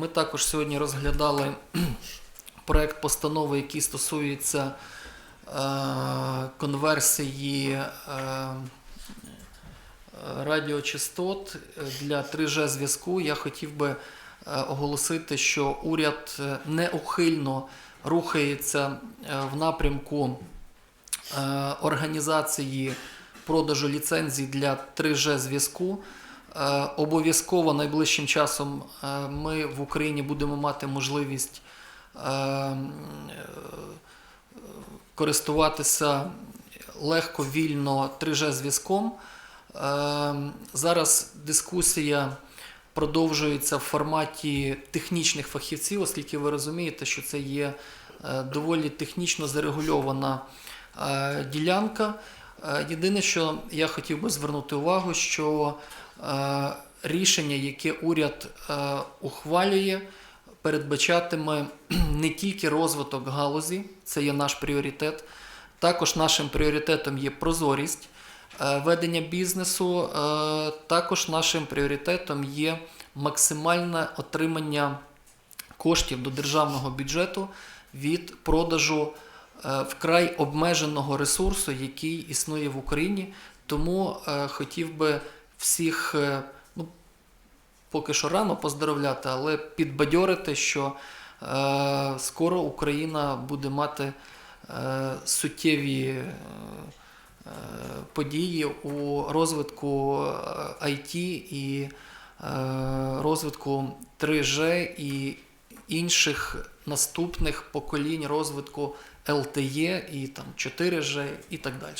Ми також сьогодні розглядали проект постанови, який стосується е, конверсії е, радіочастот для 3G зв'язку. Я хотів би е, оголосити, що уряд неухильно рухається в напрямку організації продажу ліцензій для 3G зв'язку. Е, Обов'язково найближчим часом е, ми в Україні будемо мати можливість е, користуватися легко, вільно 3G зв'язком. Зараз дискусія продовжується в форматі технічних фахівців, оскільки ви розумієте, що це є доволі технічно зарегульована ділянка. Е, Єдине, що я хотів би звернути увагу, що е, рішення, яке уряд е, ухвалює, передбачатиме не тільки розвиток галузі, це є наш пріоритет. Також нашим пріоритетом є прозорість ведення бізнесу. Також нашим пріоритетом є максимальне отримання коштів до державного бюджету від продажу вкрай обмеженого ресурсу, який існує в Україні. Тому е, хотів би всіх, е, ну, поки що рано поздоровляти, але підбадьорити, що е, скоро Україна буде мати е, суттєві е, е, події у розвитку е, IT і е, розвитку 3G і інших наступних поколінь розвитку LTE і там 4G і так далі.